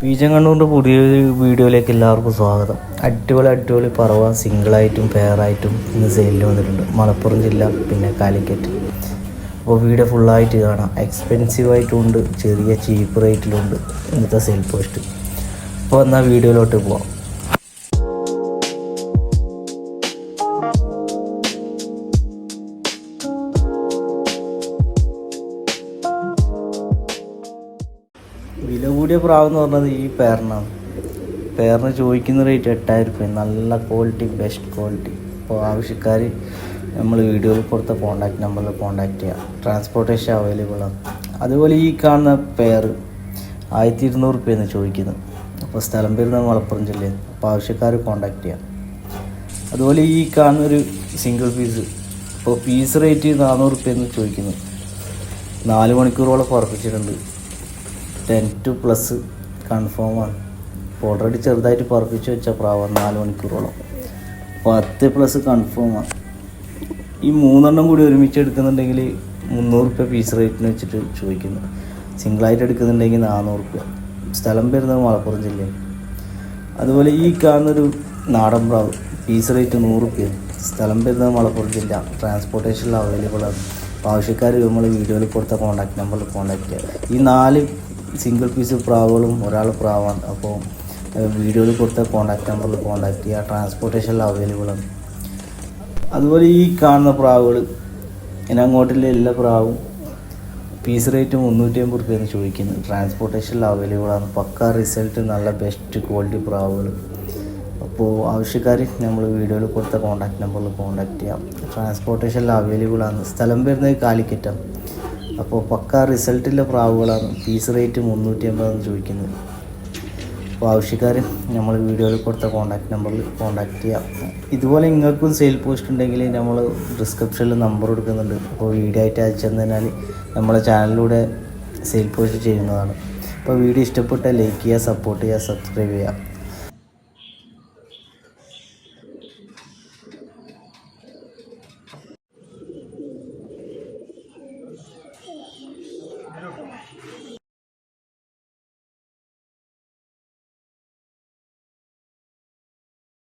പീച്ചങ്കണ്ണൂരിന്റെ പുതിയൊരു വീഡിയോയിലേക്ക് എല്ലാവർക്കും സ്വാഗതം. അടിപൊളി അടിപൊളി പറവ സിംഗിളായിട്ടും പെയറായിട്ടും ഇന്ന് സെയിലിൽ വന്നിട്ടുണ്ട്. മലപ്പുറം ജില്ല പിന്നെ കാലിക്കറ്റ്. അപ്പോൾ വീഡിയോ ഫുള്ളായിട്ട് കാണാം. എക്സ്പെൻസീവ് ആയിട്ടുമുണ്ട് ചെറിയ ചീപ്പ് റേറ്റിലുണ്ട് ഇന്നത്തെ സെയിൽ പോസ്റ്റ് അപ്പോൾ എന്നാൽ വീഡിയോയിലോട്ട് പോവാം. വില കൂടിയ പ്രാവ് എന്ന് പറഞ്ഞത് ഈ പേരിനാണ് പേരിന് ചോദിക്കുന്ന റേറ്റ് എട്ടായിരം രൂപ നല്ല ക്വാളിറ്റി ബെസ്റ്റ് ക്വാളിറ്റി അപ്പോൾ ആവശ്യക്കാർ നമ്മൾ വീഡിയോയിൽ കൊടുത്ത കോൺടാക്ട് നമ്പറിൽ കോൺടാക്ട് ചെയ്യാം. ട്രാൻസ്പോർട്ടേഷൻ അവൈലബിൾ ആണ് അതുപോലെ ഈ കാണുന്ന പേർ ആയിരത്തി ഇരുന്നൂറ് രൂപയാണ് ചോദിക്കുന്നത് അപ്പോൾ സ്ഥലം വരുന്നത് മലപ്പുറം ജില്ലയിൽ. അപ്പോൾ ആവശ്യക്കാർ കോൺടാക്ട് ചെയ്യാം. അതുപോലെ ഈ കാണുന്നൊരു സിംഗിൾ പീസ് ഇപ്പോൾ പീസ് റേറ്റ് നാനൂറ് രൂപയെന്ന് ചോദിക്കുന്നു. നാല് മണിക്കൂറോളം പറപ്പിച്ചിട്ടുണ്ട് ടെൻ ടു പ്ലസ് കൺഫേമാണ് ഓൾറെഡി ചെറുതായിട്ട് പറപ്പിച്ച് വെച്ച പ്രാവാണ് നാല് മണിക്കൂറോളം. പത്ത് പ്ലസ് കൺഫേമാണ് ഈ മൂന്നെണ്ണം കൂടി ഒരുമിച്ച് എടുക്കുന്നുണ്ടെങ്കിൽ മുന്നൂറ് റുപ്യ പീസ് റേറ്റിന് വെച്ചിട്ട് ചോദിക്കുന്നു. സിംഗിളായിട്ട് എടുക്കുന്നുണ്ടെങ്കിൽ നാനൂറ് റുപ്യ. സ്ഥലം വരുന്നത് മലപ്പുറം ജില്ലയിൽ. അതുപോലെ ഈ കാണുന്നൊരു നാടൻ പ്രാവ് പീസ് റേറ്റ് നൂറ് റുപ്യ. സ്ഥലം വരുന്നത് മലപ്പുറം ജില്ല. ട്രാൻസ്പോർട്ടേഷനിൽ അവൈലബിൾ ആണ്. ആവശ്യക്കാർ നമ്മൾ വീഡിയോയിൽ കൊടുത്ത കോൺടാക്ട് നമ്പറിൽ കോൺടാക്ട് ചെയ്യുക. ഈ നാല് സിംഗിൾ പീസ് പ്രാവുകളും ഒരാൾ പ്രാവാണ്. അപ്പോൾ വീഡിയോയിൽ കൊടുത്ത കോൺടാക്റ്റ് നമ്പറിൽ കോൺടാക്ട് ചെയ്യുക ട്രാൻസ്പോർട്ടേഷനിൽ അവൈലബിൾ ആണ്. അതുപോലെ ഈ കാണുന്ന പ്രാവുകൾ ഇനി അങ്ങോട്ടുള്ള എല്ലാ പ്രാവും പീസ് റേറ്റ് മുന്നൂറ്റി അമ്പത് റുപ്യാണ് ചോദിക്കുന്നത്. ട്രാൻസ്പോർട്ടേഷനിൽ അവൈലബിൾ ആണ്. പക്ക റിസൾട്ട് നല്ല ബെസ്റ്റ് ക്വാളിറ്റി പ്രാവുകൾ അപ്പോൾ ആവശ്യക്കാർ നമ്മൾ വീഡിയോയിൽ കൊടുത്ത കോൺടാക്റ്റ് നമ്പറിൽ കോൺടാക്ട് ചെയ്യാം. ട്രാൻസ്പോർട്ടേഷനിൽ അവൈലബിൾ ആണ്. സ്ഥലം വരുന്നത് കാലിക്കറ്റാണ്. അപ്പോൾ പക്ക റിസൾട്ടിലെ പ്രാവുകളാണ്. പീസ് റേറ്റ് മുന്നൂറ്റി അമ്പതെന്ന് ചോദിക്കുന്നത് അപ്പോൾ ആവശ്യക്കാർ നമ്മൾ വീഡിയോയിൽ കൊടുത്ത കോൺടാക്ട് നമ്പറിൽ കോൺടാക്ട് ചെയ്യാം. ഇതുപോലെ നിങ്ങൾക്കും സെയിൽ പോസ്റ്റ് ഉണ്ടെങ്കിൽ നമ്മൾ ഡിസ്ക്രിപ്ഷനിൽ നമ്പർ കൊടുക്കുന്നുണ്ട്. അപ്പോൾ വീഡിയോ ആയിട്ട് അയച്ചു തന്നാൽ നമ്മളെ ചാനലിലൂടെ സെയിൽ പോസ്റ്റ് ചെയ്യുന്നതാണ്. അപ്പോൾ വീഡിയോ ഇഷ്ടപ്പെട്ടാൽ ലൈക്ക് ചെയ്യുക സപ്പോർട്ട് ചെയ്യുക സബ്സ്ക്രൈബ് ചെയ്യുക.